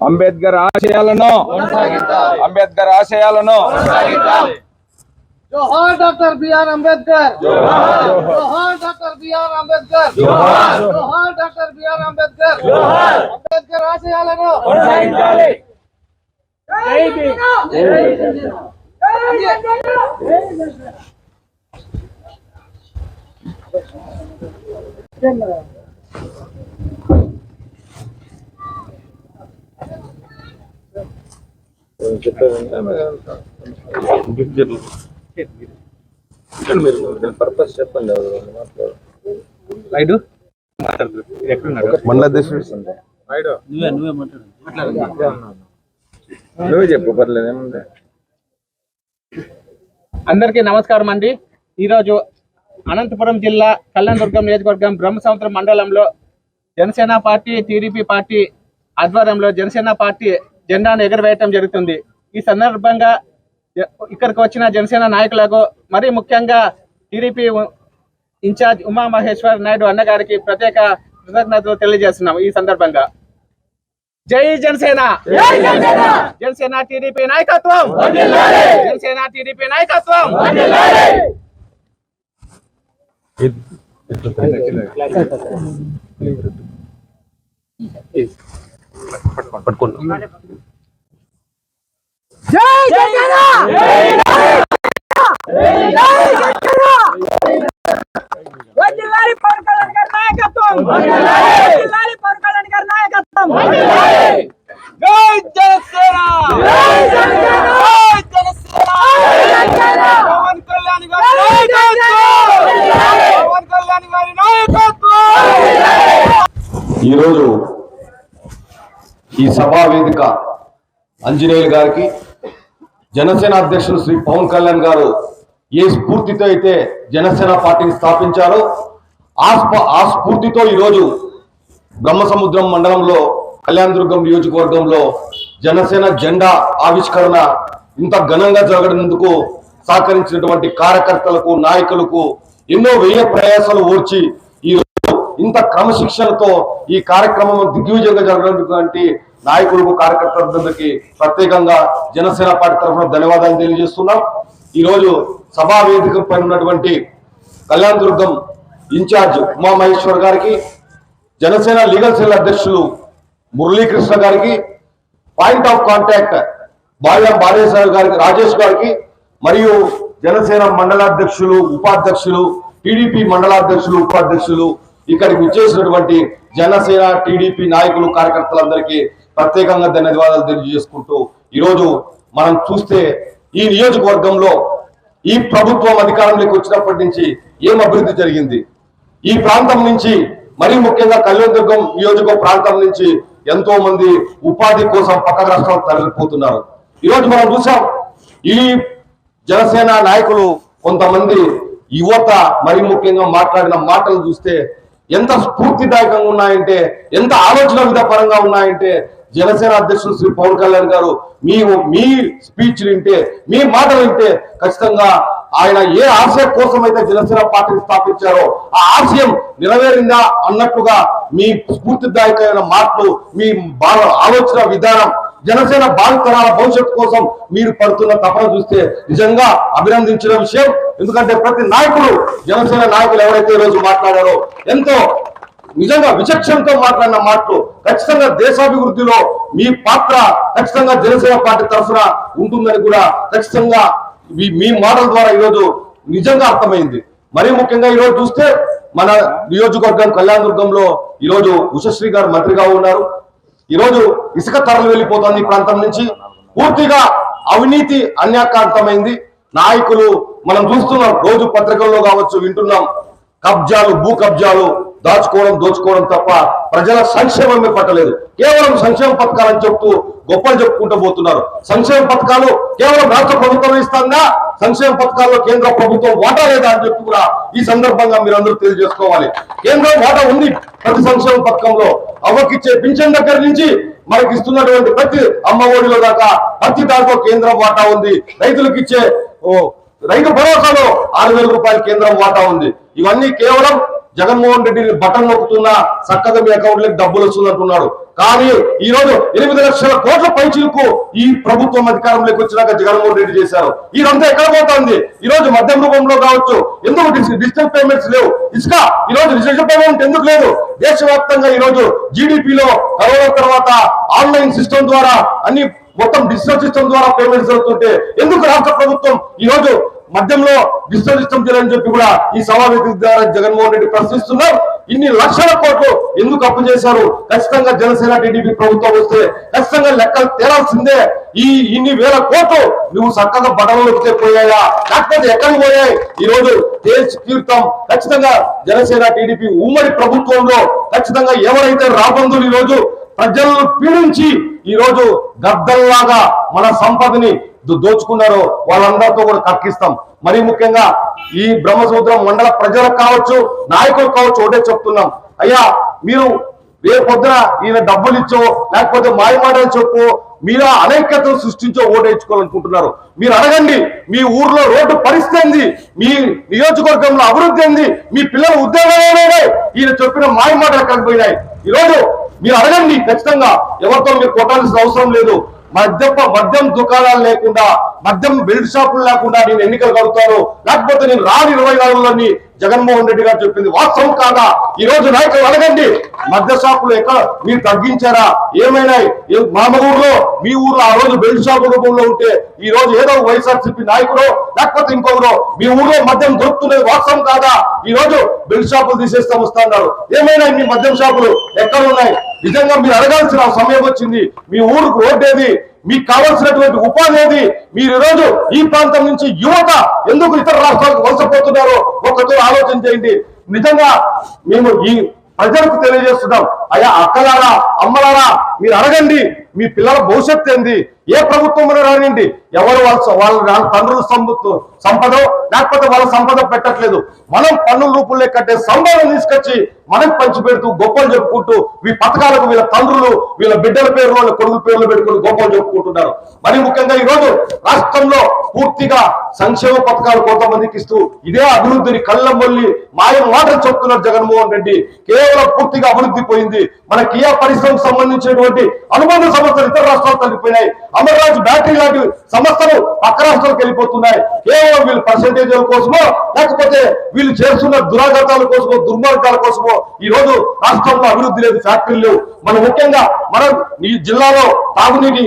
అంబేద్కర్ ఆశయాలను అంబేద్కర్ ఆశయాలను జోహార్ doctor BR Ambedkar జోహార్ doctor BR Ambedkar జోహార్ doctor BR Ambedkar Ambedkar ఆశయాలను purpose చెప్పండి రైడు ఎక్కడున్నాడు? మండల అధ్యక్షుడు. నువ్వే నువ్వే మాట్లాడు. నువ్వే చెప్పు పర్లేదు ఏముంది? అందరికీ నమస్కారం అండి. ఈరోజు అనంతపురం జిల్లా కళ్యాణదుర్గం నియోజకవర్గం బ్రహ్మసముద్రం మండలంలో జనసేన పార్టీ టీడీపీ పార్టీ ఆధ్వర్యంలో జనసేన పార్టీ జెండాను ఎగురవేయటం జరుగుతుంది. ఈ సందర్భంగా జ- ఇక్కడికి వచ్చిన జనసేన నాయకులకు మరీ ముఖ్యంగా టీడీపీ ఇన్ఛార్జ్ ఉమా మహేశ్వర్ నాయుడు అన్నగారికి ప్రత్యేక కృతజ్ఞతలు తెలియజేస్తున్నాం ఈ సందర్భంగా. జై జనసేన! జనసేన! టీడీపీ నాయకత్వం! జనసేన టీడీపీ నాయకత్వం! వడ్డిల్లాలి ఈరోజు ఈ సభా వేదిక అంజనేయులు గారికి జనసేన అధ్యక్షులు శ్రీ పవన్ కళ్యాణ్ గారు ఏ స్ఫూర్తితో అయితే జనసేన పార్టీని స్థాపించారో ఆ ఆ స్ఫూర్తితో ఈరోజు బ్రహ్మసముద్రం మండలంలో కళ్యాణదుర్గం నియోజకవర్గంలో జనసేన జెండా ఆవిష్కరణ ఇంత ఘనంగా జరగనందుకు సహకరించినటువంటి కార్యకర్తలకు నాయకులకు ఎన్నో వ్యయ ప్రయాసాలు ఓర్చి ఈ ఇంత క్రమశిక్షణతో ఈ కార్యక్రమం దిగ్విజయంగా జరగడానికి నాయకులకు కార్యకర్తలందరికీ ప్రత్యేకంగా జనసేన పార్టీ తరఫున ధన్యవాదాలు తెలియజేస్తున్నాం. ఈరోజు సభా వేదిక పైన ఉన్నటువంటి కళ్యాణ్ దుర్గం ఇన్ఛార్జ్ ఉమా మహేశ్వర్ గారికి జనసేన లీగల్ సెల్ అధ్యక్షులు మురళీకృష్ణ గారికి పాయింట్ ఆఫ్ కాంటాక్ట్ బాల్యం బాలేశ్వర గారికి రాజేష్ గారికి మరియు జనసేన మండలాధ్యక్షులు ఉపాధ్యక్షులు టీడీపీ మండలాధ్యక్షులు ఉపాధ్యక్షులు ఇక్కడికి వచ్చేసినటువంటి జనసేన టీడీపీ నాయకులు కార్యకర్తలందరికీ ప్రత్యేకంగా ధన్యవాదాలు తెలియజేసుకుంటూ ఈరోజు మనం చూస్తే ఈ నియోజకవర్గంలో ఈ ప్రభుత్వం అధికారంలోకి వచ్చినప్పటి నుంచి ఏం అభివృద్ధి జరిగింది? ఈ ప్రాంతం నుంచి మరీ ముఖ్యంగా కళ్యాణదుర్గం నియోజక ప్రాంతం నుంచి ఎంతో మంది ఉపాధి కోసం పక్క రాష్ట్రాలు తరలిపోతున్నారు. ఈరోజు మనం చూసాం ఈ జనసేన నాయకులు కొంతమంది యువత మరీ ముఖ్యంగా మాట్లాడిన మాటలు చూస్తే ఎంత స్ఫూర్తిదాయకంగా ఉన్నాయంటే ఎంత ఆలోచన విధపరంగా ఉన్నాయంటే జనసేన అధ్యక్షులు శ్రీ పవన్ కళ్యాణ్ గారు మీ మీ స్పీచ్ వింటే మీ మాటలు వింటే ఖచ్చితంగా ఆయన ఏ ఆశయం కోసం అయితే జనసేన పార్టీని స్థాపించారో ఆ ఆశయం నెరవేరిందా అన్నట్టుగా మీ స్ఫూర్తిదాయకమైన మాటలు మీ బాల ఆలోచన విధానం జనసేన భావితరాల భవిష్యత్తు కోసం మీరు పడుతున్న తపన చూస్తే నిజంగా అభినందించిన విషయం. ఎందుకంటే ప్రతి నాయకుడు జనసేన నాయకులు ఎవరైతే ఈరోజు రోజు మాట్లాడారో ఎంతో నిజంగా విచక్షణతో మాట్లాడిన మాటలు ఖచ్చితంగా దేశాభివృద్ధిలో మీ పాత్ర ఖచ్చితంగా జనసేన పార్టీ తరఫున ఉంటుందని కూడా ఖచ్చితంగా మీ మాటల ద్వారా ఈరోజు నిజంగా అర్థమైంది. మరీ ముఖ్యంగా ఈరోజు చూస్తే మన నియోజకవర్గం కళ్యాణదుర్గంలో ఈరోజు ఉషశ్రీ గారు మంత్రిగా ఉన్నారు. ఈరోజు ఇసుక తరలి వెళ్ళిపోతుంది ఈ ప్రాంతం నుంచి. పూర్తిగా అవినీతి అన్యాకాంతమైంది నాయకులు మనం చూస్తున్నాం రోజు పత్రికల్లో కావచ్చు వింటున్నాం కబ్జాలు భూ కబ్జాలు దాచుకోవడం దోచుకోవడం తప్ప ప్రజల సంక్షేమమే పట్టలేదు. కేవలం సంక్షేమ పథకాలని చెప్తూ గొప్పలు చెప్పుకుంటూ పోతున్నారు. సంక్షేమ పథకాలు కేవలం రాష్ట్ర ప్రభుత్వం ఇస్తుందా? సంక్షేమ పథకాల్లో కేంద్ర ప్రభుత్వం వాటా లేదా అని చెప్పి కూడా ఈ సందర్భంగా మీరు అందరూ తెలియజేసుకోవాలి. కేంద్రం వాటా ఉంది ప్రతి సంక్షేమ పథకంలో. అవ్వకిచ్చే పింఛన్ దగ్గర నుంచి మనకి ఇస్తున్నటువంటి ప్రతి అమ్మ ఒడిలో దాకా ప్రతి దాంట్లో కేంద్రం వాటా ఉంది. రైతులకు ఇచ్చే రైతు భరోసాలో ఆరు వేల రూపాయల కేంద్రం వాటా ఉంది. ఇవన్నీ కేవలం జగన్మోహన్ రెడ్డి బటన్ నొక్కుతున్నా చక్కగా మీ అకౌంట్ డబ్బులు వస్తుంది అంటున్నాడు కానీ ఈ రోజు ఎనిమిది లక్షల కోట్ల పైచీలకు ఈ ప్రభుత్వం అధికారంలోకి వచ్చినాక జగన్మోహన్ రెడ్డి చేశారు. ఇదంతా ఎక్కడ పోతుంది? ఈ రోజు మద్యం రూపంలో కావచ్చు. ఎందుకు డిజిటల్ పేమెంట్స్ లేవు? ఇసుక ఈ రోజు డిజిటల్ పేమెంట్ ఎందుకు లేదు? దేశవ్యాప్తంగా ఈ రోజు జీడిపిలో కరోనా తర్వాత ఆన్లైన్ సిస్టమ్ ద్వారా అన్ని మొత్తం డిజిటల్ సిస్టమ్ ద్వారా పేమెంట్స్ జరుగుతుంటే ఎందుకు రాష్ట్ర ప్రభుత్వం ఈ రోజు మధ్యంలో డిజిటల్ సిస్టమ్ చేయాలని చెప్పి కూడా ఈ సమావేశం ద్వారా జగన్మోహన్ రెడ్డి ప్రశ్నిస్తున్నారు ఇన్ని లక్షల కోట్లు ఎందుకు అప్పు చేశారు? ఖచ్చితంగా జనసేన టీడీపీ ప్రభుత్వం వస్తే ఖచ్చితంగా లెక్కలు తేరాల్సిందే ఈ ఇన్ని వేల కోట్లు నువ్వు చక్కగా బటన్లోకి పోయాయా? లేకపోతే ఎక్కడికి పోయాయి? ఈ రోజు దేశ తీర్థం. ఖచ్చితంగా జనసేన టీడీపీ ఉమ్మడి ప్రభుత్వంలో ఖచ్చితంగా ఎవరైతే రాబంధులు ఈ రోజు ప్రజలను పీడించి ఈ రోజు గద్దల్లాగా మన సంపదని దోచుకున్నారో వాళ్ళందరితో కూడా కక్కిస్తాం మరి ముఖ్యంగా ఈ బ్రహ్మసముద్రం మండల ప్రజలకు కావచ్చు నాయకులు కావచ్చు ఒకటే చెప్తున్నాం. అయ్యా మీరు రేపొద్దున పొద్దున ఈయన డబ్బులు ఇచ్చో లేకపోతే మాయమాటలు చెప్పు మీరు అనైక్యతను సృష్టించో ఓటేయించుకోవాలనుకుంటున్నారు మీరు అడగండి మీ ఊర్లో రోడ్డు పరిస్థితి ఏంది? మీ నియోజకవర్గంలో అభివృద్ధి ఏంది? మీ పిల్లల ఉద్యోగాలు ఈయన చెప్పిన మాయమాటలు కలిగిపోయినాయి ఈరోజు మీరు అడగండి ఖచ్చితంగా ఎవరితో మీరు కొట్టాల్సిన అవసరం లేదు. మద్యప మద్యం దుకాణాలు లేకుండా మద్యం బెల్ట్ షాపులు లేకుండా నేను ఎన్నికలు కడుతాను లేకపోతే నేను రాని ఇరవై నాలుగులోని జగన్మోహన్ రెడ్డి గారు చెప్పింది వాస్తవం కాదా? ఈ రోజు నాయకులు అడగండి. మద్య షాపులు ఎక్కడ? మీరు తగ్గించారా? ఏమైనా? మా ఊర్లో మీ ఊర్లో ఆ రోజు బెల్ట్ షాపు రూపంలో ఉంటే ఈ రోజు ఏదో వైఎస్ఆర్సీపీ నాయకుడు లేకపోతే ఇంకొకరు మీ ఊర్లో మద్యం దొరుకుతున్నది వాస్తవం కాదా? ఈ రోజు బెల్ట్ షాపులు తీసేస్తాం వస్తున్నారు ఏమైనా మీ మద్యం షాపులు ఎక్కడ ఉన్నాయి? నిజంగా మీరు అడగాల్సిన సమయం వచ్చింది. మీ ఊరుకు రోడ్డు ఏది మీకు కావాల్సినటువంటి ఉపాధి ఏది? మీరు ఈరోజు ఈ ప్రాంతం నుంచి యువత ఎందుకు ఇతర రాష్ట్రాలకు వలసపోతున్నారో ఒకతో ఆలోచన చేయండి. నిజంగా మేము ఈ ప్రజలకు తెలియజేస్తున్నాం. అయ్యా అక్కలారా అమ్మలారా మీరు అడగండి. మీ పిల్లల భవిష్యత్తు ఏంది? ఏ ప్రభుత్వం రానిండి ఎవరు వాళ్ళ వాళ్ళ వాళ్ళ తండ్రుల సంపద లేకపోతే వాళ్ళ సంపద పెట్టట్లేదు. మనం పన్నుల రూపంలో కట్టే సంపదను తీసుకొచ్చి మనం పంచి పెడుతూ గొప్పలు చెప్పుకుంటూ ఈ పథకాలకు వీళ్ళ తండ్రులు వీళ్ళ బిడ్డల పేరు వాళ్ళ కొడుకుల పేర్లు పెట్టుకుని గొప్పలు చెప్పుకుంటున్నారు. మరి ముఖ్యంగా ఈరోజు రాష్ట్రంలో పూర్తిగా సంక్షేమ పథకాలు కొంతమందికి ఇస్తూ ఇదే అభివృద్ధిని కళ్ళమొల్లి మాయం మాటలు చెప్తున్నారు జగన్మోహన్ రెడ్డి. కేవలం పూర్తిగా అభివృద్ధి పోయింది. మన కియా పరిశ్రమకు సంబంధించినటువంటి అనుబంధ సంస్థలు ఇతర రాష్ట్రాలు తగ్గిపోయినాయి. అమర్రాజు బ్యాటరీ లాంటి సంస్థలు పక్క రాష్ట్రాలకు వెళ్ళిపోతున్నాయి. కేవలం వీళ్ళు పర్సంటేజ్ల కోసమో లేకపోతే వీళ్ళు చేస్తున్న దురాఘాతాల కోసమో దుర్మార్గాల కోసమో ఈ రోజు రాష్ట్రంలో అభివృద్ధి లేదు ఫ్యాక్టరీలు మనం ముఖ్యంగా మనం ఈ జిల్లాలో తాగునీటి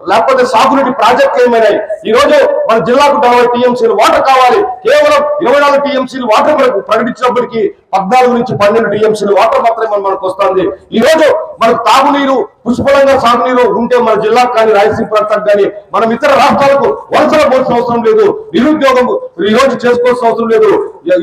లేకపోతే సాగునీటి ప్రాజెక్టులు ఏమైనాయి? ఈ రోజు మన జిల్లాకు నలభై టీఎంసీలు వాటర్ కావాలి. కేవలం ఇరవై నాలుగు టీఎంసీలు వాటర్ మనకు ప్రకటించినప్పటికీ పద్నాలుగు నుంచి పన్నెండు టీఎంసీలు వాటర్ మాత్రమే మన- మనకు వస్తుంది. ఈ రోజు మనకు తాగునీరు పుష్కలంగా సాగునీరు ఉంటే మన జిల్లాకు కానీ రాయలసీమ ప్రాంతానికి కానీ మనం ఇతర రాష్ట్రాలకు వలసలు పోల్సిన అవసరం లేదు. నిరుద్యోగం ఈ రోజు చేసుకోవాల్సిన అవసరం లేదు.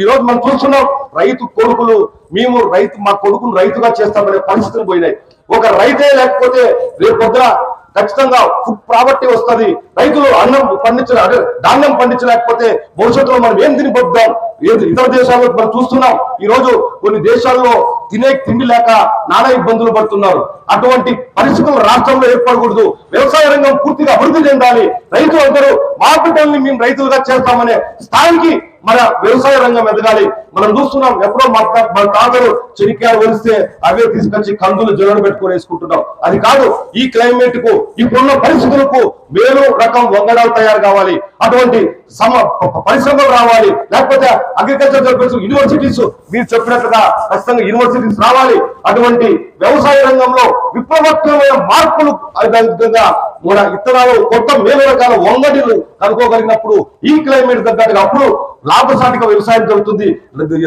ఈ రోజు మనం చూస్తున్నాం రైతు కొడుకులు మేము రైతు మా కొడుకును రైతుగా చేస్తామనే పరిస్థితులు పోయినాయి. ఒక రైతే లేకపోతే రేపు పొద్దున ఖచ్చితంగా ఫుడ్ ప్రాపర్టీ వస్తది. రైతులు అన్నం పండించిన ధాన్యం పండించలేకపోతే భవిష్యత్తులో మనం ఏం తిని పొద్దాం ఏది ఇతర దేశాల్లో మనం చూస్తున్నాం. ఈ రోజు కొన్ని దేశాల్లో తినే తిండి లేక నానా ఇబ్బందులు పడుతున్నారు. అటువంటి పరిస్థితులు రాష్ట్రంలో ఏర్పడకూడదు. వ్యవసాయ రంగం పూర్తిగా అభివృద్ధి చెందాలి. రైతులు అందరూ మా బిడ్డల్ని మేము రైతులుగా చేస్తామనే స్థాయికి మన వ్యవసాయ రంగం ఎదగాలి. మనం చూస్తున్నాం ఎప్పుడో మా మన తాతలు చెనిక్కాయలు వలిస్తే అవే తీసుకొచ్చి కందులు జొన్నలు పెట్టుకొని వేసుకుంటున్నాం. అది కాదు ఈ క్లైమేట్కు ఇప్పుడున్న పరిస్థితులకు వేరు రకం వంగడాలు తయారు కావాలి. అటువంటి సమ పరిశ్రమలు రావాలి. లేకపోతే అగ్రికల్చర్ యూనివర్సిటీస్ మీరు చెప్పినట్టుగా ఖచ్చితంగా యూనివర్సిటీస్ రావాలి. అటువంటి వ్యవసాయ రంగంలో విప్లవాత్మకమైన మార్పులు విధంగా మన ఇతరాలు కొత్త మేలు రకాల వంగడిలు కనుక్కోగలిగినప్పుడు ఈ క్లైమేట్ తగ్గట్టుగా అప్పుడు లాభసాటిక వ్యవసాయం జరుగుతుంది.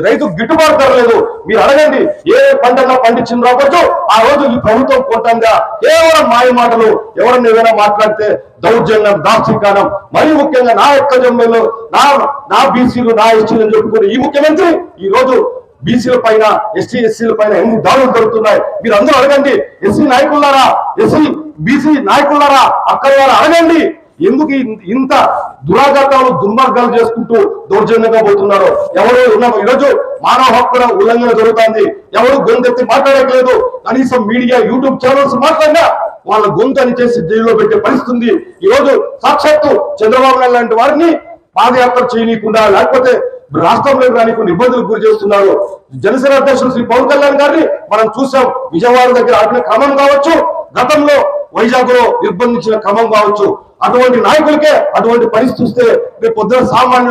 రైతు గిట్టుబాటు ధర లేదు. మీరు అడగండి ఏ పంటగా పండించిన రావచ్చు ఆ రోజు ఈ ప్రభుత్వం కొట్టంగా కేవలం మాయ మాటలు ఎవరన్నా ఏదైనా మాట్లాడితే దౌర్జన్యం దార్శికానం మరీ ముఖ్యంగా నా యొక్క జమ్మలు నా నా బీసీలు నా ఎస్టీలు అని చెప్పుకుని ఈ ముఖ్యమంత్రి ఈ రోజు బీసీల పైన ఎస్టీ ఎస్సీల పైన ఎన్ని దాడులు జరుగుతున్నాయి? మీరు అందరూ అడగండి. ఎస్సీ నాయకులారా? ఎస్సీ బీసీ నాయకులారా? అక్కడ అడగండి. ఎందుకు ఇంత దురాఘాతాలు దుర్మార్గాలు చేసుకుంటూ దౌర్జన్యంగా పోతున్నారు? ఎవరు ఉన్నాము ఈరోజు మానవ హక్కుల ఉల్లంఘన జరుగుతుంది. ఎవరు గొంతెత్తి మాట్లాడట్లేదు. కనీసం మీడియా యూట్యూబ్ ఛానల్స్ మాట్లాడినా వాళ్ళ గొంతు అని చేసి జైల్లో పెట్టే పరిస్థితుంది ఈరోజు ఈ రోజు సాక్షాత్తు చంద్రబాబు నాయుడు లాంటి వారిని పాదయాత్ర చేయనీయకుండా లేకపోతే రాష్ట్రంలో కానీ కొన్ని ఇబ్బందులకు గురి చేస్తున్నారు. జనసేన అధ్యక్షుడు శ్రీ పవన్ కళ్యాణ్ గారిని మనం చూసాం. విజయవాడ దగ్గర ఆడిన క్రమం కావచ్చు గతంలో వైజాగ్లో నిర్బంధించిన క్రమం కావచ్చు. అటువంటి నాయకులకే అటువంటి పరిస్థితి చూస్తే రేపు పొద్దున సామాన్య